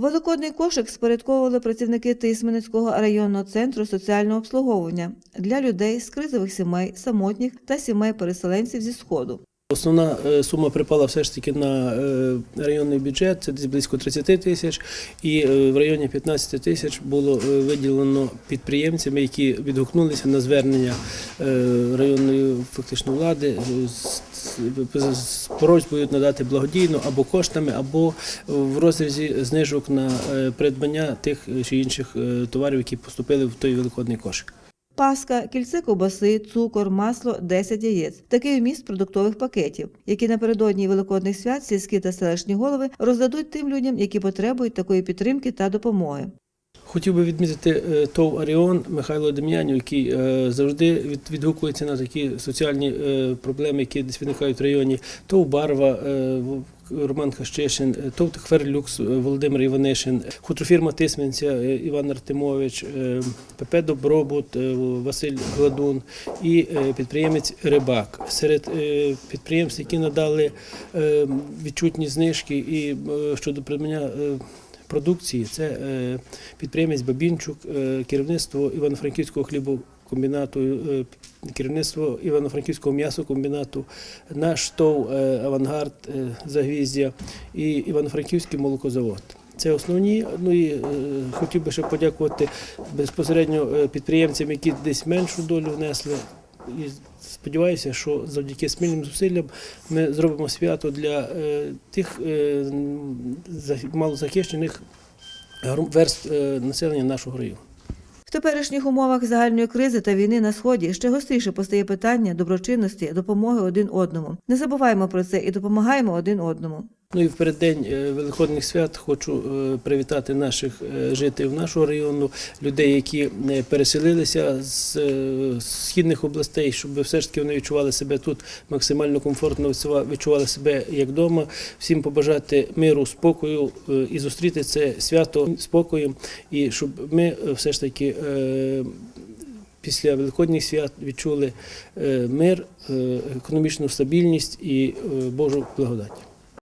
Великодний кошик спорядковували працівники Тисменецького районного центру соціального обслуговування для людей з кризових сімей, самотніх та сімей переселенців зі сходу. Основна е, сума припала все ж таки на е, районний бюджет, це десь близько 30 тисяч, і е, в районі 15 тисяч було виділено підприємцями, які відгукнулися на звернення районної фактично влади з- просьбою надати благодійно або коштами, або в розрізі знижок на придбання тих чи інших товарів, які поступили в той великодний кошик. Паска, кільце ковбаси, цукор, масло, 10 яєць. Такий вміст продуктових пакетів, які напередодні великодних свят сільські та селищні голови роздадуть тим людям, які потребують такої підтримки та допомоги. Хотів би відмітити е, ТОВ Аріон Михайло Дем'янів, який е, завжди від- відгукується на такі соціальні е, проблеми, які десь виникають в районі. ТОВ Барва, Роман Хащишин, е, ТОВ Хверлюкс, Володимир Іванишин, хутрофірма Тисменця Іван Артемович, ПП Добробут, Василь Гладун і підприємець Рибак. Серед підприємств, які надали відчутні знижки і щодо придбання продукції, це е, підприємець Бабінчук, е, керівництво Івано-Франківського хлібокомбінату, е, керівництво Івано-Франківського м'ясокомбінату, наш ТОВ Авангард Загвіздя і Івано-Франківський молокозавод. Це основні. Ну і хотів би ще подякувати безпосередньо підприємцям, які десь меншу долю внесли. І сподіваюся, що завдяки спільним зусиллям ми зробимо свято для е, тих е, за- малозахищених верств е, населення нашого району. В теперішніх умовах загальної кризи та війни на сході ще гостріше постає питання доброчинності, допомоги один одному. Не забуваємо про це і допомагаємо один одному. Ну і в переддень е, Великодних свят хочу е, привітати наших е, жителів нашого району, людей, які переселилися з східних областей, щоб все ж таки вони відчували себе тут максимально комфортно, відчували себе як вдома. Всім побажати миру, спокою і зустріти це свято спокоєм, і щоб ми все ж таки. Після великодніх свят відчули мир, економічну стабільність і Божу благодать.